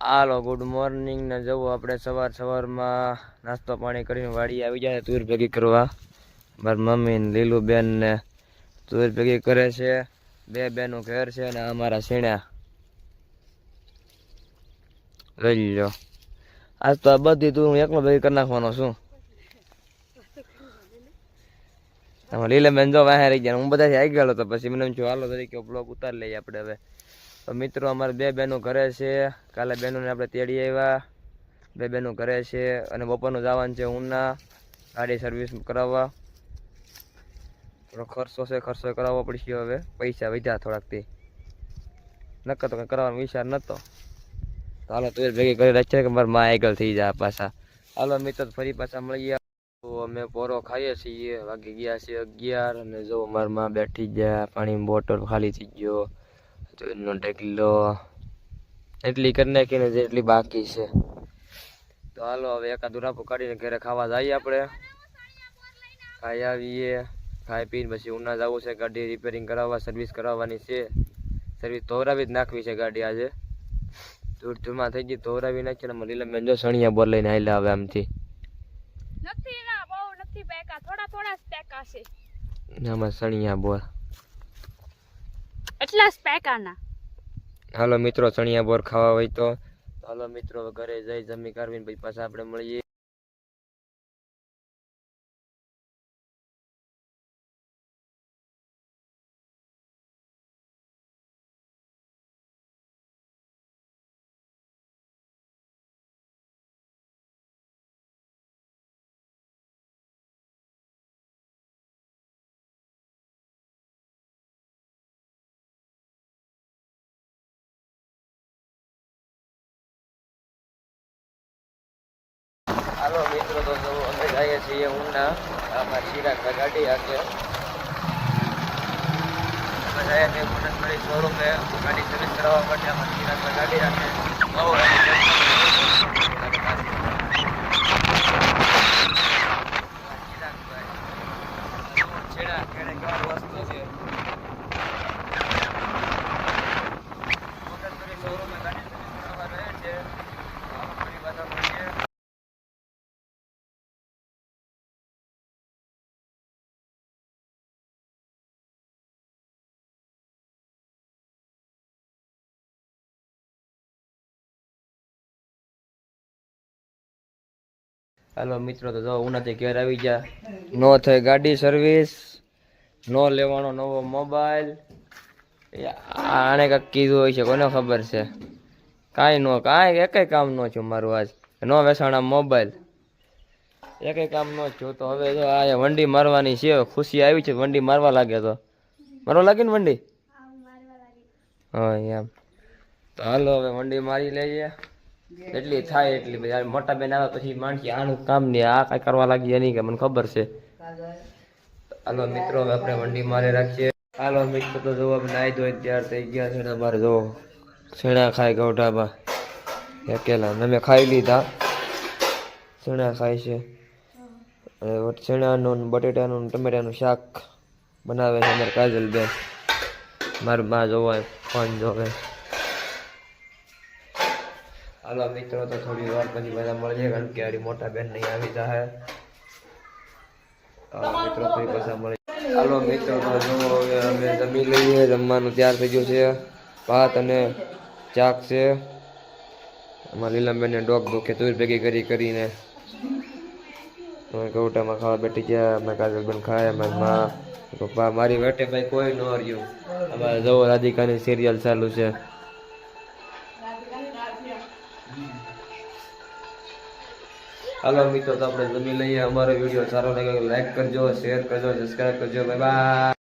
હાલો good morning ને જવું આપણે સવાર સવારમાં નાસ્તો પાણી કરીને વાડી આવી જાય તુર ભેગી કરવા. મારી મમ્મી ને લીલું બેન ને તુર ભેગી કરે છે. બે બેનું ઘર છે ને અમારા સીણ્યા લઈ લો આજ તો આ બધી તું એકલો ભેગી કરી નાખવાનો છું. લીલા બેન જો વાહે રહી ગયા હું બધાથી આવી ગયેલો તો પછી મને છું હાલો તરીકે બ્લોગ ઉતારી લઈએ આપણે હવે. તો મિત્રો, અમારે બે બહેનો ઘરે છે. કાલે બહેનોને આપણે તેડી આવ્યા. બે બહેનો ઘરે છે અને બપોરનું જવાનું છે ઉના. ગાડી સર્વિસ કરાવવા. થોડો ખર્ચો છે, ખર્ચો કરાવવો પડશે હવે. પૈસા વધ્યા થોડાકથી નક્કર તો કંઈ કરવાનો વિચાર નહોતો હાલો, તું ભેગી કરી છે કે મારા માં આગળ થઈ જાય પાછા. હાલો, મિત્રો ફરી પાછા મળીએ તો અમે પોરો ખાઈએ છીએ. વાગી ગયા છે અગિયાર અને જો મારા માં બેઠી ગયા, પાણીની બોટલ ખાલી થઈ ગયો. એનો ઢગલો એટલી કરી નાખીને જેટલી બાકી છે. તો હાલો હવે એકાદ ઉરાપો કાઢીને ઘરે ખાવા જઈએ આપણે. ખાઈ આવીએ ખાઈ પીને પછી ઉના જવું છે. ગાડી રિપેરિંગ કરાવવા સર્વિસ કરાવવાની છે. સર્વિસ ધોરાવી જ નાખવી છે ગાડી આજે. ધૂળ ધૂળમાં થઈ ગઈ ધોરાવી નાખીને મને લીલા બેન જો સણિયા બોર લઈને આવેલા હવે આમથી. નથી ના બહુ નથી બેકા થોડા થોડા જ છે. આમાં સણિયા બોર. એટલા જ પેકા હાલો મિત્રો ચણિયા બોર ખાવા હોય તો. હાલો મિત્રો, ઘરે જઈ જમી કરવી પછી પાછા આપણે મળીએ. હાલો મિત્રો, તો જો અમે જઈએ છીએ ઊંડા. આમાં ચિરાગ ગાડી આગે અમે જઈએ છીએ ગુણેશભાઈ શોરૂમે ગાડી સર્વિસ કરાવવા માટે આમાં ચિરાગ ગાડી રાખે. બહુ એની ચિરાગભાઈ. છેડા કેળે કેવા વસ્તુ છે? ગુણેશભાઈ શોરૂમે ગાડી સર્વિસ કરાવવા રહે છે. હાલો મિત્રો તો જો ઉનાથી ઘેર આવી ગયા. નો થઈ ગાડી સર્વિસ નો લેવાનો નવો મોબાઈલ આણે કાંઈક કીધું હોય છે કોને ખબર છે? કાંઈ નો કાંઈ એકેય કામ નો છું મારું આજ. નો વેસાણા મોબાઈલ એકેય કામ નો છું તો હવે જો આ વંડી મારવાની છે ખુશી આવી છે વંડી મારવા લાગે તો. મારવા લાગે ને વંડી? હા એમ. તો હાલો હવે વંડી મારી લઈએ. એટલી થાય એટલી બધી મોટા બેન આવે પછી માણસી આનું કામ નહીં આ કાંઈ કરવા લાગી એની કે મને ખબર છે. હાલો મિત્રો હવે આપણે વંડી મારે રાખીએ. હાલો મિત્રો તો જો આપણે નાહી ધોઈ તૈયાર થઈ ગયા છે અમારે જો છેણા ખાય ગૌઢાબા એકેલા અમે ખાઈ લીધા. છેણા ખાય છે. અને છેણાનું ને બટેટાનું ટમેટાનું શાક બનાવે છે અમારે કાજલ બેન. મારું બા જોવાય ફોન જોવે. હાલો મિત્રો તો થોડી વાર પછી બધા મળીએ કારણ કે હારી મોટા બેન નહીં આવી જાય મિત્રો ફરી પાછા મળી હાલો મિત્રો તો જો હવે અમે જમી લઈએ જમવાનું તૈયાર થઈ ગયું છે. ભાત અને ચાક છે. અમારા લીલાબેનને ડોગ દુખે તુર ભેગી કરી કરીને અમે કૌટામાં ખાવા બેઠી ગયા. અમે કાજલબેન ખાય અમે મા પપ્પા મારી વેટે ભાઈ કોઈ ન રહ્યું અમારે જવો રાધિકાની સિરિયલ ચાલુ છે. હાલો મિત્રો, તો આપણે જમી લઈએ. અમારો વીડિયો સારો લાગે લાઈક કરજો શેર કરજો સબસ્ક્રાઈબ કરજો. Bye bye